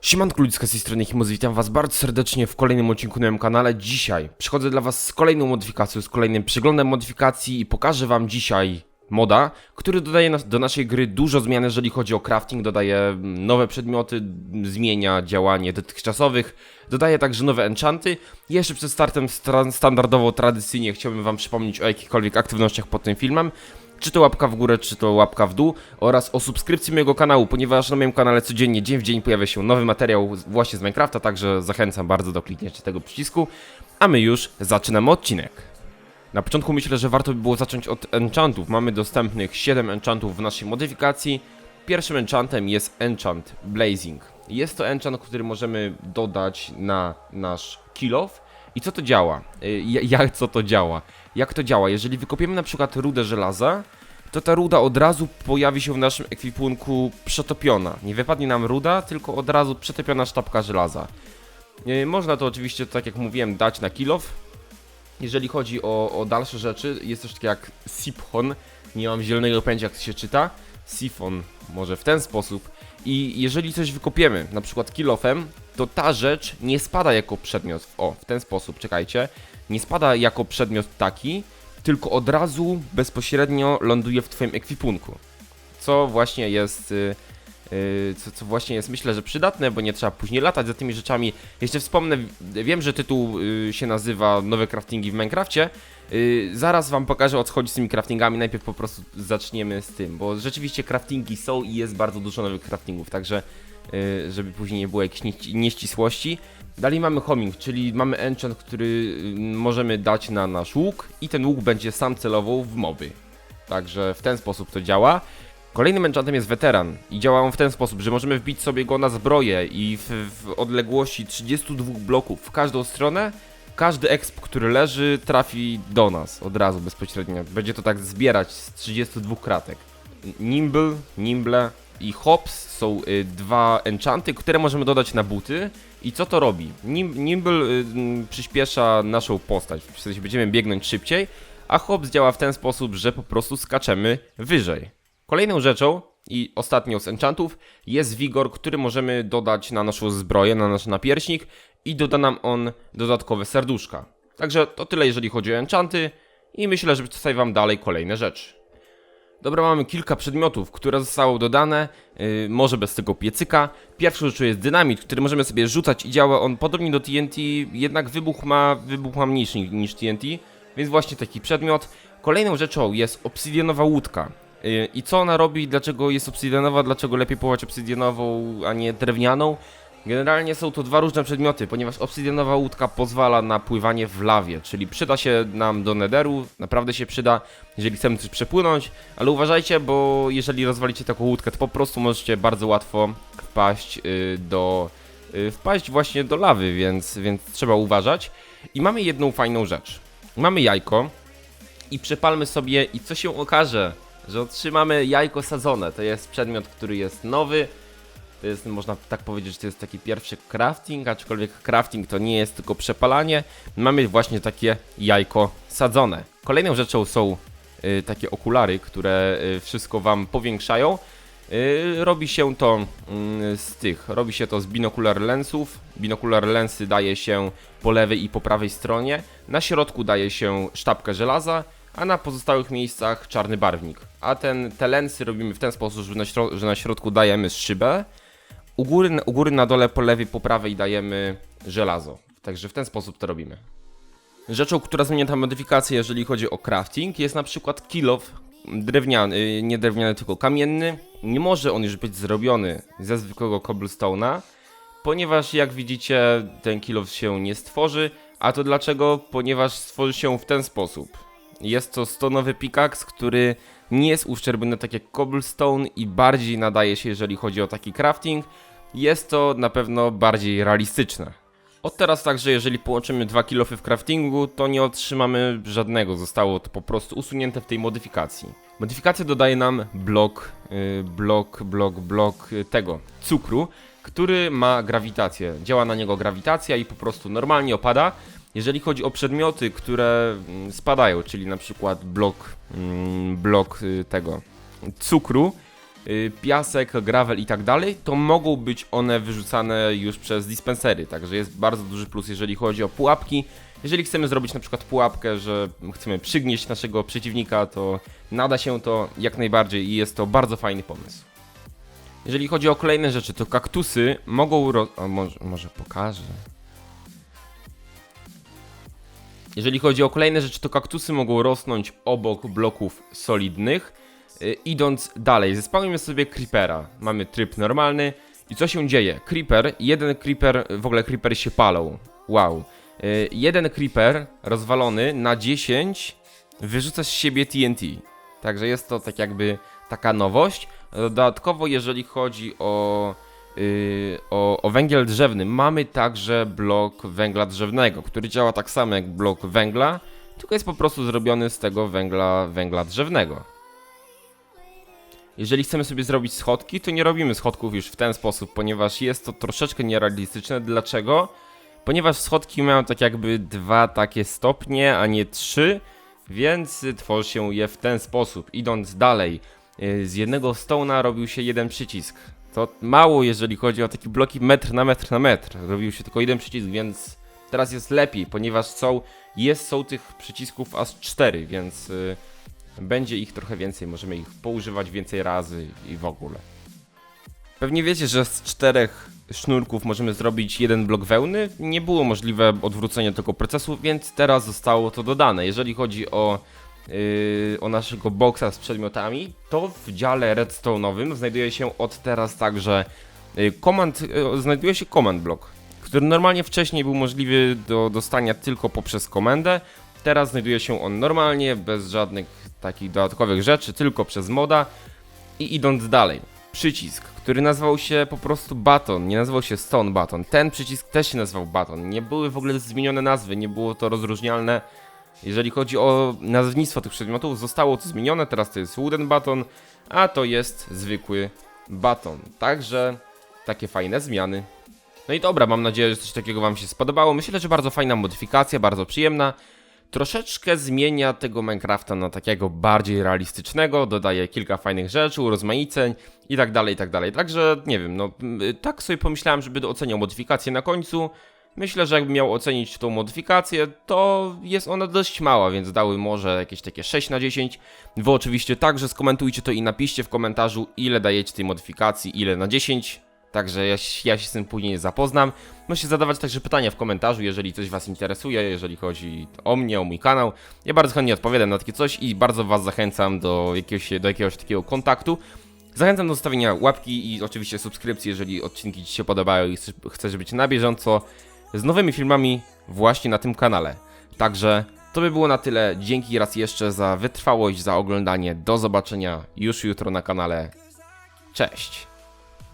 Siemanko ludzka z tej strony Himuz, witam was bardzo serdecznie w kolejnym odcinku na moim kanale. Dzisiaj przychodzę dla was z kolejną modyfikacją, z kolejnym przeglądem modyfikacji i pokażę wam dzisiaj moda, który dodaje do naszej gry dużo zmian, jeżeli chodzi o crafting, dodaje nowe przedmioty, zmienia działanie dotychczasowych, dodaje także nowe enchanty. Jeszcze przed startem standardowo, tradycyjnie chciałbym wam przypomnieć o jakichkolwiek aktywnościach pod tym filmem. Czy to łapka w górę, czy to łapka w dół oraz o subskrypcji mojego kanału, ponieważ na moim kanale codziennie, dzień w dzień pojawia się nowy materiał właśnie z Minecrafta, także zachęcam bardzo do kliknięcia tego przycisku, a my już zaczynamy odcinek. Na początku myślę, że warto by było zacząć od enchantów. Mamy dostępnych 7 enchantów w naszej modyfikacji. Pierwszym enchantem jest enchant Blazing. Jest to enchant, który możemy dodać na nasz kill off. I co to działa? Y, ja- Jak co to działa? Jak to działa? Jeżeli wykopiemy na przykład rudę żelaza, to ta ruda od razu pojawi się w naszym ekwipunku przetopiona. Nie wypadnie nam ruda, tylko od razu przetopiona sztabka żelaza. Y, Można to oczywiście, tak jak mówiłem, dać na kill off. Jeżeli chodzi o, o dalsze rzeczy, jest coś takiego jak Siphon. Nie mam zielonego pojęcia, jak to się czyta. Siphon, może w ten sposób. I jeżeli coś wykopiemy, na przykład kilofem, to ta rzecz nie spada jako przedmiot. O, w ten sposób, czekajcie. Nie spada jako przedmiot taki, tylko od razu bezpośrednio ląduje w Twoim ekwipunku. Co właśnie jest. y, y, Co, co właśnie jest myślę, że przydatne, bo nie trzeba później latać za tymi rzeczami. Jeszcze wspomnę, wiem, że tytuł y, się nazywa Nowe craftingi w Minecrafcie. Y, zaraz wam pokażę o co chodzi z tymi craftingami. Najpierw po prostu zaczniemy z tym, bo rzeczywiście craftingi są i jest bardzo dużo nowych craftingów, także żeby później nie było jakichś nieści- nieścisłości. Dalej mamy homing, czyli mamy enchant, który y, możemy dać na nasz łuk i ten łuk będzie sam celował w moby. Także w ten sposób to działa. Kolejnym enchantem jest weteran i działa on w ten sposób, że możemy wbić sobie go na zbroję i w, w odległości 32 bloków w każdą stronę każdy exp, który leży trafi do nas od razu bezpośrednio. Będzie to tak zbierać z 32 kratek. Nimble, Nimble i Hops są y, dwa enchanty, które możemy dodać na buty. I co to robi? Nim, Nimble y, przyspiesza naszą postać, w sensie będziemy biegnąć szybciej, a Hops działa w ten sposób, że po prostu skaczemy wyżej. Kolejną rzeczą i ostatnią z enchantów jest wigor, który możemy dodać na naszą zbroję, na nasz napierśnik i doda nam on dodatkowe serduszka. Także to tyle jeżeli chodzi o enchanty i myślę, że przedstawię wam dalej kolejne rzeczy. Dobra, mamy kilka przedmiotów, które zostały dodane, yy, może bez tego piecyka. Pierwszą rzeczą jest dynamit, który możemy sobie rzucać i działa on podobnie do TNT, jednak wybuch ma, wybuch ma mniejszy ni- niż TNT, więc właśnie taki przedmiot. Kolejną rzeczą jest obsydianowa łódka. Yy, I co ona robi, dlaczego jest obsydianowa, dlaczego lepiej połować obsydianową, a nie drewnianą? Generalnie są to dwa różne przedmioty, ponieważ obsydianowa łódka pozwala na pływanie w lawie, czyli przyda się nam do nederu, naprawdę się przyda, jeżeli chcemy coś przepłynąć, ale uważajcie, bo jeżeli rozwalicie taką łódkę, to po prostu możecie bardzo łatwo wpaść y, do... y, wpaść właśnie do lawy, więc, więc trzeba uważać. I mamy jedną fajną rzecz. Mamy jajko i przepalmy sobie i co się okaże, że otrzymamy jajko sadzone. To jest przedmiot, który jest nowy, to jest, można tak powiedzieć, że to jest taki pierwszy crafting, aczkolwiek crafting to nie jest tylko przepalanie. Mamy właśnie takie jajko sadzone. Kolejną rzeczą są y, takie okulary, które y, wszystko wam powiększają. Y, robi się to mm, z tych, robi się to z binokular lensów. Binokular lensy daje się po lewej i po prawej stronie. Na środku daje się sztabkę żelaza, a na pozostałych miejscach czarny barwnik. A ten, te lensy robimy w ten sposób, że na, że na środku dajemy szybę, u góry, u góry na dole po lewej, po prawej dajemy żelazo. Także w ten sposób to robimy. Rzeczą, która zmienia ta modyfikacja, jeżeli chodzi o crafting, jest na przykład kilof drewniany, nie drewniany, tylko kamienny. Nie może on już być zrobiony ze zwykłego cobblestone'a, ponieważ jak widzicie, ten kilof się nie stworzy. A to dlaczego? Ponieważ stworzy się w ten sposób. Jest to stonowy pickaxe, który nie jest uszczerbny tak jak cobblestone i bardziej nadaje się, jeżeli chodzi o taki crafting. Jest to na pewno bardziej realistyczne. Od teraz także, jeżeli połączymy dwa kilofy w craftingu, to nie otrzymamy żadnego. Zostało to po prostu usunięte w tej modyfikacji. Modyfikacja dodaje nam blok, y, blok, blok, blok y, tego cukru, który ma grawitację. Działa na niego grawitacja i po prostu normalnie opada. Jeżeli chodzi o przedmioty, które mm, spadają, czyli na przykład blok, mm, blok y, tego cukru, piasek, gravel i tak dalej, to mogą być one wyrzucane już przez dispensery, także jest bardzo duży plus, jeżeli chodzi o pułapki. Jeżeli chcemy zrobić na przykład pułapkę, że chcemy przygnieść naszego przeciwnika, to nada się to jak najbardziej i jest to bardzo fajny pomysł. Jeżeli chodzi o kolejne rzeczy, to kaktusy mogą ro... A może, może pokażę. Jeżeli chodzi o kolejne rzeczy, to kaktusy mogą rosnąć obok bloków solidnych. Y, idąc dalej, zespałujemy sobie creepera. Mamy tryb normalny. I co się dzieje? Creeper, jeden creeper, w ogóle creepery się palą. Wow. Y, jeden creeper rozwalony na 10 wyrzuca z siebie TNT. Także jest to tak jakby taka nowość. Dodatkowo, jeżeli chodzi o, yy, o, o węgiel drzewny, mamy także blok węgla drzewnego, który działa tak samo jak blok węgla, tylko jest po prostu zrobiony z tego węgla, węgla drzewnego. Jeżeli chcemy sobie zrobić schodki, to nie robimy schodków już w ten sposób, ponieważ jest to troszeczkę nierealistyczne. Dlaczego? Ponieważ schodki mają tak jakby dwa takie stopnie, a nie trzy, więc tworzy się je w ten sposób. Idąc dalej, yy, z jednego stołna robił się jeden przycisk. To mało, jeżeli chodzi o takie bloki metr na metr na metr. Robił się tylko jeden przycisk, więc teraz jest lepiej, ponieważ są, jest, są tych przycisków aż cztery, więc yy, będzie ich trochę więcej. Możemy ich poużywać więcej razy i w ogóle. Pewnie wiecie, że z czterech sznurków możemy zrobić jeden blok wełny. Nie było możliwe odwrócenie tego procesu, więc teraz zostało to dodane. Jeżeli chodzi o, yy, o naszego boksa z przedmiotami, to w dziale redstone'owym znajduje się od teraz także yy, command, yy, znajduje się command block, który normalnie wcześniej był możliwy do dostania tylko poprzez komendę. Teraz znajduje się on normalnie, bez żadnych takich dodatkowych rzeczy, tylko przez moda. I idąc dalej, przycisk, który nazywał się po prostu Baton, nie nazywał się Stone Baton. Ten przycisk też się nazywał Baton. Nie były w ogóle zmienione nazwy, nie było to rozróżnialne. Jeżeli chodzi o nazewnictwo tych przedmiotów, zostało to zmienione, teraz to jest Wooden Baton, a to jest zwykły baton. Także takie fajne zmiany. No i dobra, mam nadzieję, że coś takiego Wam się spodobało. Myślę, że bardzo fajna modyfikacja, bardzo przyjemna. Troszeczkę zmienia tego Minecrafta na takiego bardziej realistycznego, dodaje kilka fajnych rzeczy, urozmaiceń i tak dalej, i tak dalej. Także nie wiem, no tak sobie pomyślałem, żeby oceniał modyfikację na końcu. Myślę, że jakbym miał ocenić tą modyfikację, to jest ona dość mała, więc dały może jakieś takie 6 na 10. Wy oczywiście także skomentujcie to i napiszcie w komentarzu, ile dajecie tej modyfikacji, ile na 10. Także ja, ja się z tym później zapoznam. Możecie zadawać także pytania w komentarzu, jeżeli coś Was interesuje, jeżeli chodzi o mnie, o mój kanał. Ja bardzo chętnie odpowiadam na takie coś i bardzo Was zachęcam do jakiegoś, do jakiegoś takiego kontaktu. Zachęcam do zostawienia łapki i oczywiście subskrypcji, jeżeli odcinki Ci się podobają i chcesz być na bieżąco z nowymi filmami właśnie na tym kanale. Także to by było na tyle. Dzięki raz jeszcze za wytrwałość, za oglądanie. Do zobaczenia już jutro na kanale. Cześć!